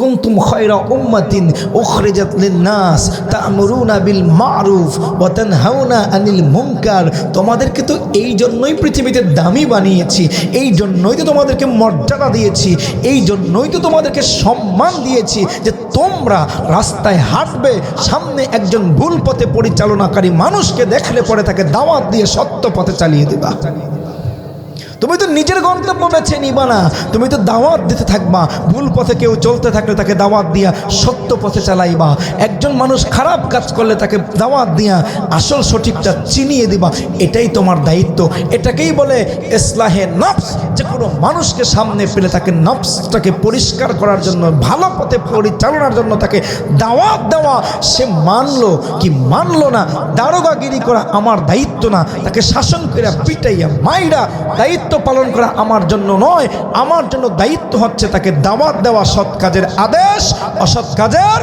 কুনতুম খায়রা উম্মাতিন উখরিজাত লিন-নাস তা'মুরুনা বিল মা'রুফ ওয়া তানহাউনা আনিল মুনকার। তোমাদেরকে তো এই জন্যই পৃথিবীতে দামি বানিয়েছি, এই জন্যই তো তোমাদেরকে মর্যাদা দিয়েছি, এই জন্যই তো তোমাদেরকে সম্মান দিয়েছি যে তোমরা রাস্তায় হাঁটবে, সামনে একজন ভুল পথে পরিচালনাকারী মানুষকে দেখলে পরে তাকে দাওয়াত দিয়ে সত্য পথে চালিয়ে দেবা। তুমি তো নিজের গন্তব্য বেছে নিবা না। তুমি তো দাওয়াত দিতে থাকবা। ভুল পথে কেউ চলতে থাকলে তাকে দাওয়াত দিয়া সত্য পথে চালাইবা। একজন মানুষ খারাপ কাজ করলে তাকে দাওয়াত দিয়া আসল সঠিকটা চিনিয়ে দিবা। এটাই তোমার দায়িত্ব। এটাকেই বলে ইসলাহে নফস। যে কোনো মানুষকে সামনে পেলে তাকে নফসটাকে পরিষ্কার করার জন্য, ভালো পথে পরিচালনার জন্য তাকে দাওয়াত দেওয়া। সে মানলো কি মানলো না? দারোগাগিরি করা আমার দায়িত্ব না। তাকে শাসন করে পিটাইয়া মাইরা দায়িত্ব পালন করা আমার জন্য নয়। আমার জন্য দায়িত্ব হচ্ছে তাকে দাওয়াত দেওয়া সৎ কাজের আদেশ, অসৎ কাজের